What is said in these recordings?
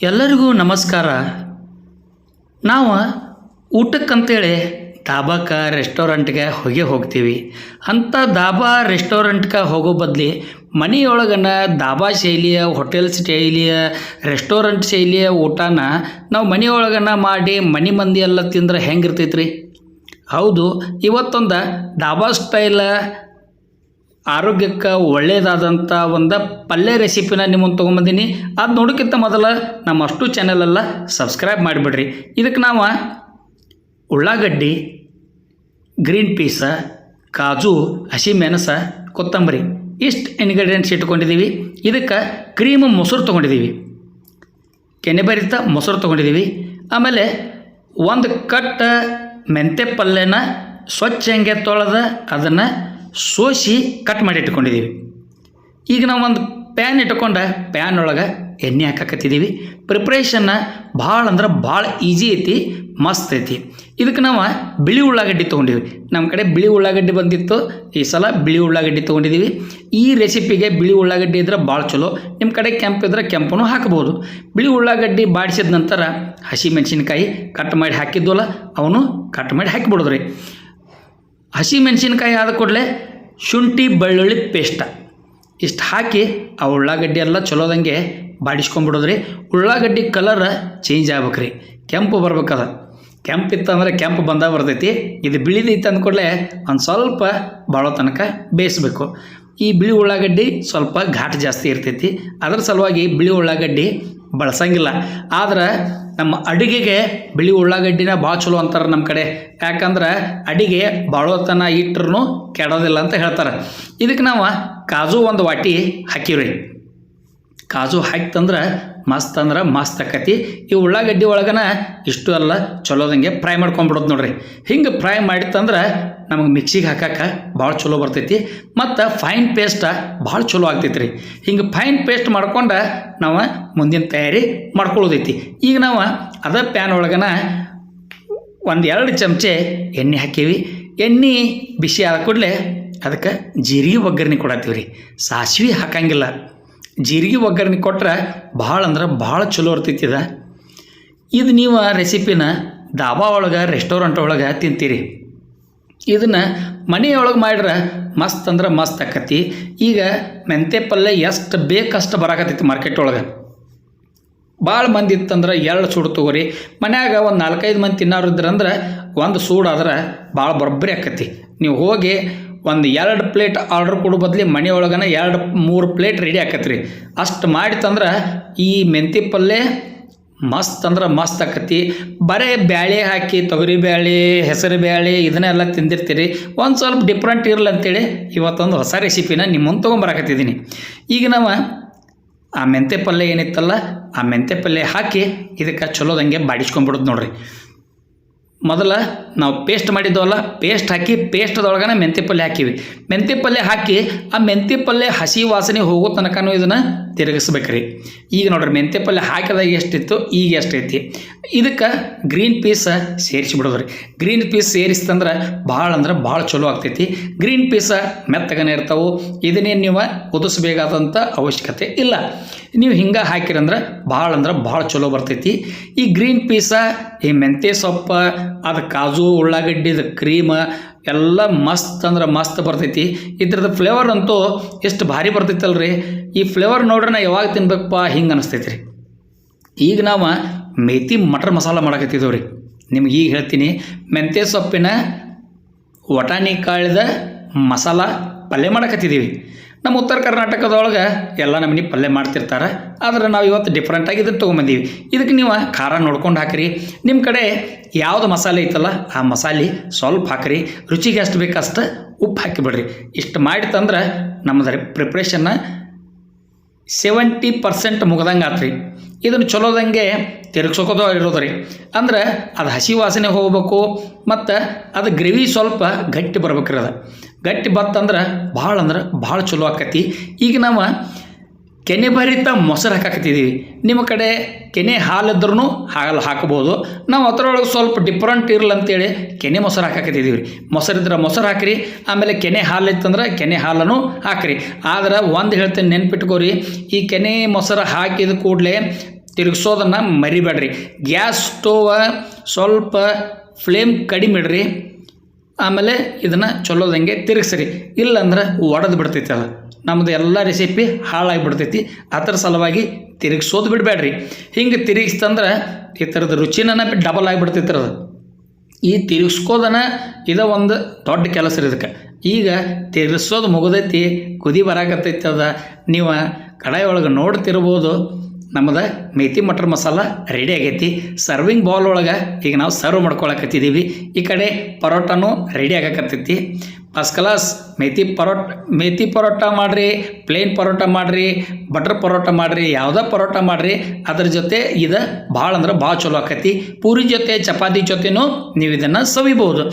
ಎಲ್ಲರಿಗೂ ನಮಸ್ಕಾರ. ನಾವು ಊಟಕ್ಕಂತೇಳಿ ಧಾಬಾಕ್ಕೆ ರೆಸ್ಟೋರೆಂಟ್ಗೆ ಹೋಗಿ ಹೋಗ್ತೀವಿ. ಅಂಥ ಧಾಬಾ ರೆಸ್ಟೋರೆಂಟ್ಗೆ ಹೋಗೋ ಬದಲಿ ಮನೆಯೊಳಗನ ಧಾಬಾ ಶೈಲಿಯ, ಹೋಟೆಲ್ ಶೈಲಿಯ, ರೆಸ್ಟೋರೆಂಟ್ ಶೈಲಿಯ ಊಟನ ನಾವು ಮನೆಯೊಳಗನ ಮಾಡಿ ಮನೆ ಮಂದಿ ಎಲ್ಲ ತಿಂದ್ರೆ ಹೆಂಗಿರ್ತೈತ್ರಿ? ಹೌದು, ಇವತ್ತೊಂದು ಧಾಬಾ ಸ್ಟೈಲ ಆರೋಗ್ಯಕ್ಕೆ ಒಳ್ಳೆಯದಾದಂಥ ಒಂದು ಪಲ್ಯ ರೆಸಿಪಿನ ನಿಮ್ಮನ್ನು ತೊಗೊಂಬಂದೀನಿ. ಅದು ನೋಡೋಕ್ಕಿಂತ ಮೊದಲು ನಮ್ಮ ಅಷ್ಟು ಚಾನಲೆಲ್ಲ ಸಬ್ಸ್ಕ್ರೈಬ್ ಮಾಡಿಬಿಡ್ರಿ. ಇದಕ್ಕೆ ನಾವು ಉಳ್ಳಾಗಡ್ಡಿ ಗ್ರೀನ್ ಪೀಸ ಕಾಜು ಹಸಿಮೆಣಸ ಕೊತ್ತಂಬರಿ ಇಷ್ಟು ಇನ್ಗ್ರೀಡಿಯೆಂಟ್ಸ್ ಇಟ್ಕೊಂಡಿದ್ದೀವಿ ಇದಕ್ಕೆ ಕ್ರೀಮ್ ಮೊಸರು ತೊಗೊಂಡಿದ್ದೀವಿ ಕೆನೆಬರಿತ ಮೊಸರು ತೊಗೊಂಡಿದ್ದೀವಿ ಆಮೇಲೆ ಒಂದು ಕಟ್ಟ ಮೆಂತೆ ಪಲ್ಯನ ಸ್ವಚ್ಛ ಹೆಂಗೆ ತೊಳೆದ ಅದನ್ನು ಸೋಸಿ ಕಟ್ ಮಾಡಿ ಇಟ್ಕೊಂಡಿದ್ದೀವಿ ಈಗ ನಾವು ಒಂದು ಪ್ಯಾನ್ ಇಟ್ಕೊಂಡು ಪ್ಯಾನ್ ಒಳಗೆ ಎಣ್ಣೆ ಹಾಕಕತ್ತಿದ್ದೀವಿ ಪ್ರಿಪ್ರೇಷನ್ನ ಭಾಳ ಅಂದ್ರೆ ಭಾಳ ಈಜಿ ಐತಿ, ಮಸ್ತ್ ಐತಿ. ಇದಕ್ಕೆ ನಾವು ಬಿಳಿ ಉಳ್ಳಾಗಡ್ಡಿ ತೊಗೊಂಡಿವಿ. ನಮ್ಮ ಕಡೆ ಬಿಳಿ ಉಳ್ಳಾಗಡ್ಡಿ ಬಂದಿತ್ತು, ಈ ಸಲ ಬಿಳಿ ಉಳ್ಳಾಗಡ್ಡಿ ತೊಗೊಂಡಿದ್ದೀವಿ ಈ ರೆಸಿಪಿಗೆ ಬಿಳಿ ಉಳ್ಳಾಗಡ್ಡಿ ಇದ್ರೆ ಭಾಳ ಚಲೋ. ನಿಮ್ಮ ಕಡೆ ಕೆಂಪು ಇದ್ರೆ ಕೆಂಪನು ಹಾಕ್ಬೋದು ಬಿಳಿ ಉಳ್ಳಾಗಡ್ಡಿ ಬಾಡಿಸಿದ ನಂತರ ಹಸಿ ಮೆಣಸಿನ್ಕಾಯಿ ಕಟ್ ಮಾಡಿ ಹಾಕಿದ್ವಲ್ಲ, ಅವನು ಕಟ್ ಮಾಡಿ ಹಾಕಿಬಿಡೋದ್ರಿ ಹಸಿ ಮೆಣಸಿನ್ಕಾಯಿ ಆದ ಕೂಡಲೇ ಶುಂಠಿ, ಬೆಳ್ಳುಳ್ಳಿ ಪೇಸ್ಟ ಇಷ್ಟು ಹಾಕಿ ಆ ಉಳ್ಳಾಗಡ್ಡಿ ಎಲ್ಲ ಚಲೋದಂಗೆ ಬಾಡಿಸ್ಕೊಂಬಿಡೋದ್ರಿ ಉಳ್ಳಾಗಡ್ಡಿ ಕಲರ್ ಚೇಂಜ್ ಆಗ್ಬೇಕ್ರಿ. ಕೆಂಪು ಬರ್ಬೇಕದ ಕೆಂಪು ಇತ್ತಂದ್ರೆ ಕೆಂಪು ಬಂದ ಬರ್ತೈತಿ. ಇದು ಬಿಳಿದೈತೆ ಅಂದ್ಕೂಡಲೇ ಒಂದು ಸ್ವಲ್ಪ ಭಾಳ ತನಕ ಬೇಯಿಸ್ಬೇಕು. ಈ ಬಿಳಿ ಉಳ್ಳಾಗಡ್ಡಿ ಸ್ವಲ್ಪ ಘಾಟ್ ಜಾಸ್ತಿ ಇರ್ತೈತಿ. ಅದ್ರ ಸಲುವಾಗಿ ಬಿಳಿ ಉಳ್ಳಾಗಡ್ಡಿ ಬಳಸಂಗಿಲ್ಲ. ಆದ್ರೆ ನಮ್ಮ ಅಡುಗೆಗೆ ಬಿಳಿ ಉಳ್ಳಾಗಡ್ಡಿನ ಭಾಳ ಚಲೋ ಅಂತಾರೆ ನಮ್ಮ ಕಡೆ. ಯಾಕಂದ್ರೆ ಅಡಿಗೆ ಬಾಳೋತನ ಇಟ್ರೂ ಕೆಡೋದಿಲ್ಲ ಅಂತ ಹೇಳ್ತಾರೆ. ಇದಕ್ಕೆ ನಾವು ಕಾಜು ಒಂದು ವಾಟಿ ಹಾಕಿವ್ರಿ. ಕಾಜು ಹಾಕ್ತಂದ್ರೆ ಮಸ್ತ್ ಅಂದ್ರೆ ಮಸ್ತ್ ಆಕತಿ. ಈ ಉಳ್ಳಾಗಡ್ಡಿ ಒಳಗನ ಇಷ್ಟು ಅಲ್ಲ ಚಲೋದಂಗೆ ಫ್ರೈ ಮಾಡ್ಕೊಂಬಿಡೋದು ನೋಡ್ರಿ. ಹಿಂಗೆ ಫ್ರೈ ಮಾಡಿತ್ತಂದ್ರೆ ನಮಗೆ ಮಿಕ್ಸಿಗೆ ಹಾಕಕ್ಕೆ ಭಾಳ ಚಲೋ ಬರ್ತೈತಿ. ಮತ್ತು ಫೈನ್ ಪೇಸ್ಟ ಭಾಳ ಚಲೋ ಆಗ್ತೈತಿ ರೀ ಹಿಂಗೆ ಫೈನ್ ಪೇಸ್ಟ್ ಮಾಡ್ಕೊಂಡು ನಾವು ಮುಂದಿನ ತಯಾರಿ ಮಾಡ್ಕೊಳ್ಳೋದೈತಿ. ಈಗ ನಾವು ಅದೇ ಪ್ಯಾನ್ ಒಳಗನ ಒಂದು ಎರಡು ಚಮಚೆ ಎಣ್ಣೆ ಹಾಕೀವಿ. ಎಣ್ಣೆ ಬಿಸಿ ಆದ ಕೂಡಲೇ ಅದಕ್ಕೆ ಜೀರಿಗೆ ಒಗ್ಗರಣೆ ಕೊಡತ್ತೀವಿ ರೀ ಸಾಸಿವೆ ಹಾಕಂಗಿಲ್ಲ. ಜೀರಿಗೆ ಒಗ್ಗರಣೆ ಕೊಟ್ರೆ ಭಾಳ ಅಂದ್ರೆ ಭಾಳ ಚಲೋ ಇರ್ತೈತಿ ಇದು. ಇದು ನೀವು ರೆಸಿಪಿನ ದಾಬಾ ಒಳಗೆ ರೆಸ್ಟೋರೆಂಟ್ ಒಳಗೆ ತಿಂತೀರಿ. ಇದನ್ನು ಮನೆಯೊಳಗೆ ಮಾಡಿದ್ರೆ ಮಸ್ತ್ ಅಂದ್ರೆ ಮಸ್ತ್ ಆಕತಿ. ಈಗ ಮೆಂತೆ ಪಲ್ಯ ಎಷ್ಟು ಬೇಕಷ್ಟು ಬರಾಕತ್ತೈತಿ ಮಾರ್ಕೆಟ್ ಒಳಗೆ. ಭಾಳ ಮಂದಿ ಇತ್ತಂದ್ರೆ ಎರಡು ಸೂಡು ತೊಗೋರಿ. ಮನ್ಯಾಗ ಒಂದು ನಾಲ್ಕೈದು ಮಂದಿ ತಿನ್ನೋರು ಇದ್ರಂದ್ರೆ ಒಂದು ಆದ್ರೆ ಭಾಳ ಬರೊಬ್ಬರಿ ಆಕತಿ. ನೀವು ಹೋಗಿ ಒಂದು ಎರಡು ಪ್ಲೇಟ್ ಆರ್ಡ್ರ್ ಕೊಡೋ ಬದಲಿ ಮನೆಯೊಳಗನ ಎರಡು ಮೂರು ಪ್ಲೇಟ್ ರೆಡಿ ಆಕತ್ರಿ. ಅಷ್ಟು ಮಾಡಿತಂದ್ರೆ ಈ ಮೆಂತಿ ಪಲ್ಯ ಮಸ್ತ್ ಅಂದ್ರೆ ಮಸ್ತ್ ಆಕತಿ ಬರೇ ಬ್ಯಾಳೆ ಹಾಕಿ, ತೊಗರಿ ಬ್ಯಾಳೆ, ಹೆಸರು ಬ್ಯಾಳೆ ಇದನ್ನೆಲ್ಲ ತಿಂದಿರ್ತೀರಿ. ಒಂದು ಸ್ವಲ್ಪ ಡಿಫ್ರೆಂಟ್ ಇರಲಿ ಅಂತೇಳಿ ಇವತ್ತೊಂದು ಹೊಸ ರೆಸಿಪಿನ ನಿಮ್ಮ ಮುಂದೆ ತೊಗೊಂಬರಾಕತ್ತಿದ್ದೀನಿ ಈಗ ನಾವು ಆ ಮೆಂತೆ ಪಲ್ಯ ಏನಿತ್ತಲ್ಲ, ಆ ಮೆಂತೆ ಪಲ್ಯ ಹಾಕಿ ಇದಕ್ಕೆ ಚಲೋದಂಗೆ ಬಾಡಿಸ್ಕೊಂಡ್ಬಿಡೋದು ನೋಡ್ರಿ. ಮೊದಲ ನಾವು ಪೇಸ್ಟ್ ಮಾಡಿದ್ವಲ್ಲ ಪೇಸ್ಟ್ ಹಾಕಿ ಪೇಸ್ಟ್ದೊಳಗನೆ ಮೆಂತ್ಯ ಪಲ್ಯ ಹಾಕಿವಿ. ಮೆಂತ್ಯ ಪಲ್ಯ ಹಾಕಿ ಆ ಮೆಂತೆ ಪಲ್ಯ ಹಸಿ ವಾಸನೆ ಹೋಗೋ ತನಕನೂ ಇದನ್ನು ತಿರುಗಿಸ್ಬೇಕ್ರಿ. ಈಗ ನೋಡ್ರಿ ಮೆಂತೆ ಪಲ್ಯ ಹಾಕಿದಾಗ ಎಷ್ಟಿತ್ತು? ಈಗ ಎಷ್ಟೈತಿ? ಇದಕ್ಕೆ ಗ್ರೀನ್ ಪೀಸ್ ಸೇರಿಸಿಬಿಡೋದ್ರಿ. ಗ್ರೀನ್ ಪೀಸ್ ಸೇರಿಸ್ತಂದ್ರೆ ಭಾಳ ಅಂದ್ರೆ ಭಾಳ ಚಲೋ ಆಗ್ತೈತಿ. ಗ್ರೀನ್ ಪೀಸ ಮೆತ್ತಗನೆ ಇರ್ತಾವೆ. ಇದನ್ನೇನು ನೀವು ಕುದಿಸ್ಬೇಕಾದಂಥ ಅವಶ್ಯಕತೆ ಇಲ್ಲ. ನೀವು ಹಿಂಗೆ ಹಾಕಿರಂದ್ರೆ ಭಾಳ ಅಂದ್ರೆ ಭಾಳ ಚಲೋ ಬರ್ತೈತಿ. ಈ ಗ್ರೀನ್ ಪೀಸ ಈ ಮೆಂತ್ಯ ಸೊಪ್ಪ ಅದು ಕಾಜು, ಉಳ್ಳಾಗಡ್ಡಿದ ಕ್ರೀಮ ಎಲ್ಲ ಮಸ್ತ್ ಅಂದ್ರೆ ಮಸ್ತ್ ಬರ್ತೈತಿ. ಇದ್ರದ್ದು ಫ್ಲೇವರ್ ಅಂತೂ ಎಷ್ಟು ಭಾರಿ ಬರ್ತೈತಲ್ರಿ. ಈ ಫ್ಲೇವರ್ ನೋಡ್ರೆ ನಾ ಯಾವಾಗ ತಿನ್ಬೇಕಪ್ಪ ಹಿಂಗೆ ಅನಿಸ್ತೈತಿ ರೀ ಈಗ ನಾವು ಮೇತಿ ಮಟರ್ ಮಸಾಲ ಮಾಡಕತ್ತಿದ್ದೇವೆ ರೀ ನಿಮ್ಗೆ ಈಗ ಹೇಳ್ತೀನಿ. ಮೆಂತ್ಯ ಸೊಪ್ಪಿನ ವಟಾಣಿ ಕಾಳಿದ ಮಸಾಲ ಪಲ್ಯ ಮಾಡಕತ್ತಿದ್ದೀವಿ ನಮ್ಮ ಉತ್ತರ ಕರ್ನಾಟಕದೊಳಗೆ ಎಲ್ಲ ನಮ್ಮನೆ ಪಲ್ಯ ಮಾಡ್ತಿರ್ತಾರೆ. ಆದ್ರೆ ನಾವು ಇವತ್ತು ಡಿಫ್ರೆಂಟಾಗಿ ಇದನ್ನು ತೊಗೊಂಬಂದೀವಿ. ಇದಕ್ಕೆ ನೀವು ಖಾರ ನೋಡ್ಕೊಂಡು ಹಾಕಿರಿ. ನಿಮ್ಮ ಕಡೆ ಯಾವುದು ಮಸಾಲೆ ಐತಲ್ಲ, ಆ ಮಸಾಲೆ ಸ್ವಲ್ಪ ಹಾಕಿರಿ. ರುಚಿಗೆ ಎಷ್ಟು ಬೇಕಷ್ಟು ಉಪ್ಪು ಹಾಕಿಬಿಡ್ರಿ. ಇಷ್ಟು ಮಾಡಿ ತಂದ್ರೆ ನಮ್ಮದು ಪ್ರಿಪ್ರೇಷನ್ನ ಸೆವೆಂಟಿ ಪರ್ಸೆಂಟ್ ಮುಗ್ದಂಗೆ ಆತ್ರಿ. ಇದನ್ನು ಚಲೋದಂಗೆ ತಿರುಗ್ಸೋಕೋದು ಇರೋದ್ರಿ ಅಂದ್ರೆ ಅದು ಹಸಿ ವಾಸನೆ ಹೋಗ್ಬೇಕು, ಮತ್ತು ಅದು ಗ್ರೇವಿ ಸ್ವಲ್ಪ ಗಟ್ಟಿ ಬರ್ಬೇಕ್ರಿ ಅದು. ಗಟ್ಟಿ ಬತ್ತಂದ್ರೆ ಭಾಳ ಅಂದ್ರೆ ಭಾಳ ಚಲೋ ಆಕತಿ. ಈಗ ನಾವು ಕೆನೆ ಭರಿತ ಮೊಸರು ಹಾಕಾಕತ್ತಿದ್ದೀವಿ ನಿಮ್ಮ ಕಡೆ ಕೆನೆ ಹಾಲಿದ್ರೂ ಹಾಲು ಹಾಕ್ಬೋದು ನಾವು ಅದರೊಳಗೆ ಸ್ವಲ್ಪ ಡಿಫ್ರೆಂಟ್ ಇರಲಿ ಅಂತೇಳಿ ಕೆನೆ ಮೊಸರು ಹಾಕಾಕತ್ತಿದ್ದೀವಿ ರೀ ಮೊಸರಿದ್ರೆ ಮೊಸರು ಹಾಕಿರಿ, ಆಮೇಲೆ ಕೆನೆ ಹಾಲು ಇತ್ತಂದ್ರೆ ಕೆನೆ ಹಾಲನ್ನು ಹಾಕಿರಿ. ಆದ್ರೆ ಒಂದು ಹೇಳ್ತೇನೆ ನೆನ್ಪಿಟ್ಕೋರಿ, ಈ ಕೆನೆ ಮೊಸರು ಹಾಕಿದ ಕೂಡಲೇ ತಿರುಗಿಸೋದನ್ನು ಮರಿಬೇಡ್ರಿ. ಗ್ಯಾಸ್ ಸ್ಟೋವ ಸ್ವಲ್ಪ ಫ್ಲೇಮ್ ಕಡಿಮೆ ಇಡ್ರಿ. ಆಮೇಲೆ ಇದನ್ನು ಚಲೋದಂಗೆ ತಿರುಗಿಸ್ರಿ. ಇಲ್ಲಂದ್ರೆ ಒಡೆದು ಬಿಡ್ತೈತಿ ಅದು. ನಮ್ಮದು ಎಲ್ಲ ರೆಸಿಪಿ ಹಾಳಾಗಿಬಿಡ್ತೈತಿ ಅದರ ಸಲುವಾಗಿ ತಿರುಗಿಸೋದು ಬಿಡಬೇಡ್ರಿ ಹಿಂಗೆ ತಿರುಗಿಸ್ತಂದ್ರೆ ಈ ಥರದ ರುಚಿನ ಡಬಲ್ ಆಗಿಬಿಡ್ತೈತಿ ಅದು. ಈ ತಿರುಗಿಸ್ಕೋದನ ಇದು ಒಂದು ದೊಡ್ಡ ಕೆಲಸ ರೀ ಇದಕ್ಕೆ. ಈಗ ತಿರುಗಿಸೋದು ಮುಗಿದೈತಿ, ಕುದಿ ಬರಾಕತ್ತೈತಿ ಅದ. ನೀವು ಕಡಾಯಿ ಒಳಗೆ ನೋಡ್ತಿರ್ಬೋದು. ನಮ್ಮದು ಮೇಥಿ ಮಟರ್ ಮಸಾಲ ರೆಡಿ ಆಗೈತಿ. ಸರ್ವಿಂಗ್ ಬೌಲ್ ಒಳಗೆ ಈಗ ನಾವು ಸರ್ವ್ ಮಾಡ್ಕೊಳಕತ್ತಿದ್ದೀವಿ ಈ ಕಡೆ ಪರೋಟನೂ ರೆಡಿ ಆಗಕತ್ತೈತಿ. ಫಸ್ಟ್ ಕ್ಲಾಸ್ ಮೇಥಿ ಪರೋಟ ಮೇಥಿ ಪರೋಟ ಮಾಡಿರಿ ಪ್ಲೇನ್ ಪರೋಟ ಮಾಡಿರಿ ಬಟರ್ ಪರೋಟ ಮಾಡಿರಿ, ಯಾವುದೇ ಪರೋಟ ಮಾಡಿರಿ, ಅದ್ರ ಜೊತೆ ಇದು ಭಾಳ ಅಂದ್ರೆ ಭಾಳ ಚಲೋ ಆಕತಿ. ಪೂರಿ ಜೊತೆ, ಚಪಾತಿ ಜೊತೆನೂ ನೀವು ಇದನ್ನು ಸವಿಬೋದು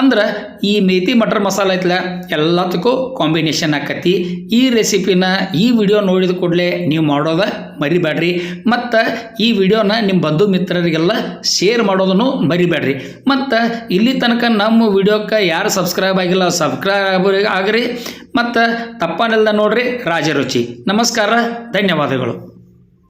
ಅಂದ್ರೆ ಈ ಮೇಥಿ ಮಟರ್ ಮಸಾಲ ಐತ್ಲ ಎಲ್ಲದಕ್ಕೂ ಕಾಂಬಿನೇಷನ್ ಆಕತಿ. ಈ ರೆಸಿಪಿನ ಈ ವಿಡಿಯೋ ನೋಡಿದ ಕೂಡಲೇ ನೀವು ಮಾಡೋದ ಮರಿಬೇಡ್ರಿ. ಮತ್ತು ಈ ವಿಡಿಯೋನ ನಿಮ್ಮ ಬಂಧು ಮಿತ್ರರಿಗೆಲ್ಲ ಶೇರ್ ಮಾಡೋದನ್ನು ಮರಿಬೇಡ್ರಿ. ಮತ್ತು ಇಲ್ಲಿ ತನಕ ನಮ್ಮ ವಿಡಿಯೋಕ್ಕೆ ಯಾರು ಸಬ್ಸ್ಕ್ರೈಬ್ ಆಗಿಲ್ಲ ಸಬ್ಸ್ಕ್ರೈಬ್ ಆಗ್ರಿ. ಮತ್ತು ತಪ್ಪನೆಲ್ಲ ನೋಡ್ರಿ ರಾಜರುಚಿ ನಮಸ್ಕಾರ, ಧನ್ಯವಾದಗಳು.